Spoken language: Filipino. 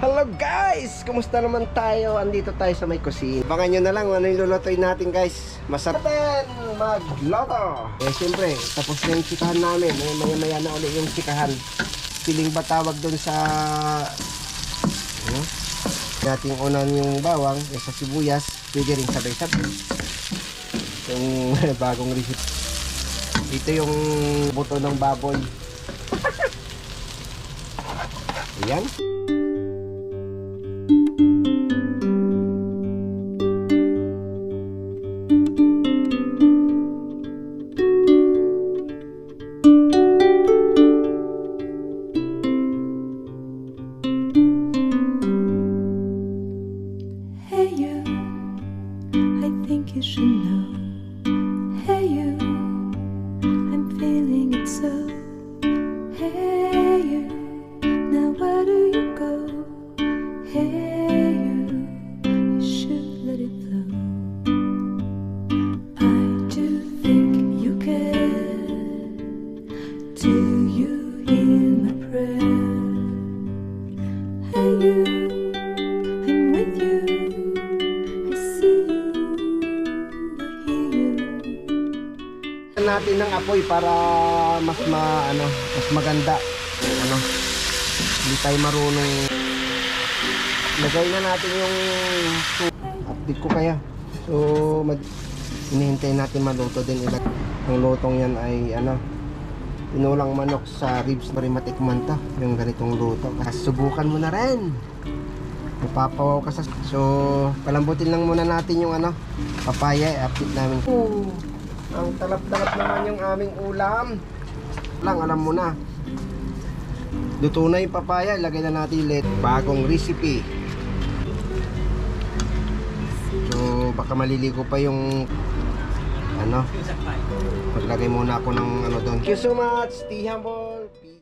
Hello guys! Kumusta naman tayo? Andito tayo sa may kusina. Abangan nyo na lang ano yung lulutuin natin guys. Masarap natin magloto. Eh siyempre, tapos na yung chikahan namin. Eh, maya maya na ulit yung chikahan. Piling ba tawag doon sa... Ano? Dating unan yung bawang, eh, sa sibuyas, pwede rin sabay-sabay. Yung bagong recipe. Ito yung buto ng baboy. Ayan. Hey you, I think you should know. Natin ng apoy para mas ma ano, mas maganda. Ano? Hindi tayo marunong lagay na natin yung update ko kaya. So mag hinihintay natin maluto din ilag. Ang lutong yan ay ano tinulang manok sa ribs na rin matikman to yung ganitong luto subukan mo na rin mapapawaw ka sa so palambutin lang muna natin yung ano papaya i-update namin oh, ang talap-talap naman yung aming ulam. Lang alam mo na. Luto papaya ilagay na natin ulit. Bagong recipe. So baka maliligo pa yung ano? Maglagay muna ako ng ano doon. Thank you so much T Humble